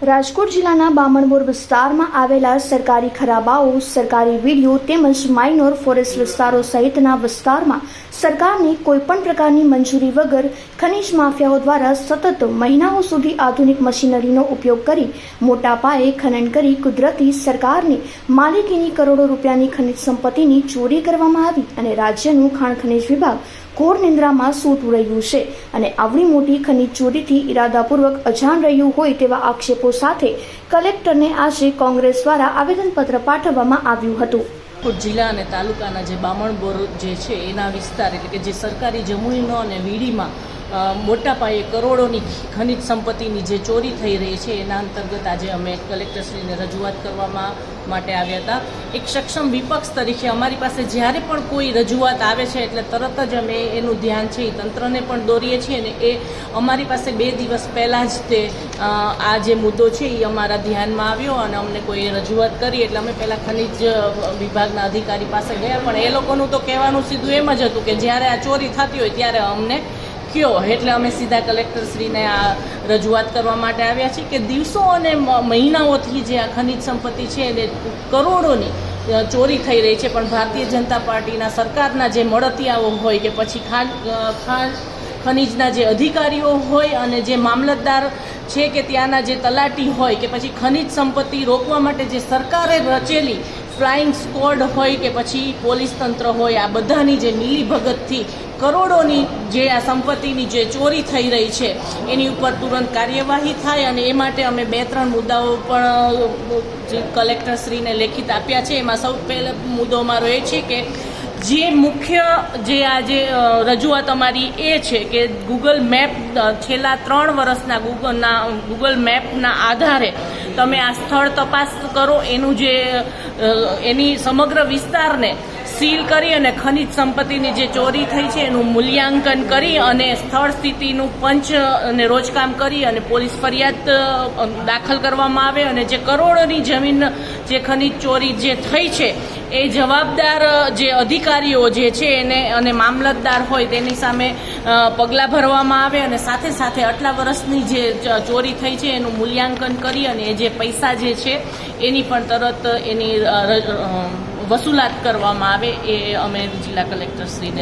રાજકોટ જિલ્લાના બામણબોર વિસ્તારમાં આવેલા સરકારી ખરાબાઓ, સરકારી વીડિયો તેમજ માઇનોર ફોરેસ્ટ વિસ્તારો સહિતના વિસ્તારમાં સરકારની કોઈપણ પ્રકારની મંજૂરી વગર ખનિજ માફિયાઓ દ્વારા સતત મહિનાઓ સુધી આધુનિક મશીનરીનો ઉપયોગ કરી મોટા પાયે ખનન કરી કુદરતી સરકારની માલિકીની કરોડો રૂપિયાની ખનિજ સંપત્તિની ચોરી કરવામાં આવી અને રાજ્યનું ખાણ ખનિજ વિભાગ ઘોર નિંદ્રામાં સૂતું રહ્યું છે અને આવડી મોટી ખનીજ ચોરીથી ઇરાદાપૂર્વક અજાણ રહ્યું હોય તેવા આક્ષેપો સાથે કલેક્ટરને આશે કોંગ્રેસ દ્વારા આવેદનપત્ર પાઠવવામાં આવ્યું હતું. જિલ્લા અને તાલુકાના જે બામણબોર જે છે, એના વિસ્તાર એટલે કે જે સરકારી જમીનો અને વીડીમાં મોટા પાયે કરોડોની ખનિજ સંપત્તિની જે ચોરી થઈ રહી છે, એના અંતર્ગત આજે અમે કલેક્ટરશ્રીને રજૂઆત કરવામાં માટે આવ્યા હતા. એક સક્ષમ વિપક્ષ તરીકે અમારી પાસે જ્યારે પણ કોઈ રજૂઆત આવે છે, એટલે તરત જ અમે એનું ધ્યાન છે, એ તંત્રને પણ દોરીએ છીએ અને એ અમારી પાસે બે દિવસ પહેલાં જ તે આ જે મુદ્દો છે, એ અમારા ધ્યાનમાં આવ્યો અને અમને કોઈ રજૂઆત કરી, એટલે અમે પહેલાં ખનિજ વિભાગના અધિકારી પાસે ગયા, પણ એ લોકોનું તો કહેવાનું સીધું એમ જ હતું કે જ્યારે આ ચોરી થતી હોય ત્યારે અમને કયો એટલે અમે સીધા કલેક્ટરશ્રીને આ રજૂઆત કરવા માટે આવ્યા છીએ કે દિવસો અને મહિનાઓથી જે આ ખનિજ સંપત્તિ છે એને કરોડોની ચોરી થઈ રહી છે. પણ ભારતીય જનતા પાર્ટીના સરકારના જે મળતિયાઓ હોય કે પછી ખાન ખાન ખનિજના જે અધિકારીઓ હોય અને જે મામલતદાર છે કે ત્યાંના જે તલાટી હોય કે પછી ખનિજ સંપત્તિ રોકવા માટે જે સરકારે રચેલી ફ્લાઇંગ સ્કોડ હોય કે પછી પોલીસ તંત્ર હોય, આ બધાની જે મિલીભગતથી કરોડોની જે આ સંપત્તિની જે ચોરી થઈ રહી છે, એની ઉપર તુરંત કાર્યવાહી થાય અને એ માટે અમે બે ત્રણ મુદ્દાઓ પણ કલેક્ટરશ્રીને લેખિત આપ્યા છે. એમાં સૌ પહેલો મુદ્દો અમારો એ છે કે જે મુખ્ય જે આજે જે રજૂઆત અમારી એ છે કે ગૂગલ મેપ છેલ્લા ત્રણ વર્ષના ગૂગલના ગૂગલ મેપના આધારે તમે આ સ્થળ તપાસ કરો એનું જે એની સમગ્ર વિસ્તારને સીલ કરી અને ખનિજ સંપત્તિની જે ચોરી થઈ છે એનું મૂલ્યાંકન કરી અને સ્થળ સ્થિતિનું પંચ અને રોજકામ કરી અને પોલીસ ફરિયાદ દાખલ કરવામાં આવે અને જે કરોડોની જમીન જે ખનિજ ચોરી જે થઈ છે, એ જવાબદાર જે અધિકારીઓ જે છે એને, અને મામલતદાર હોય તેની સામે પગલાં ભરવામાં આવે અને સાથે સાથે આટલા વર્ષની જે ચોરી થઈ છે એનું મૂલ્યાંકન કરી અને એ જે પૈસા જે છે એની પણ તરત એની વસૂલાત કરવામાં આવે એ અમે જિલ્લા કલેક્ટરશ્રીને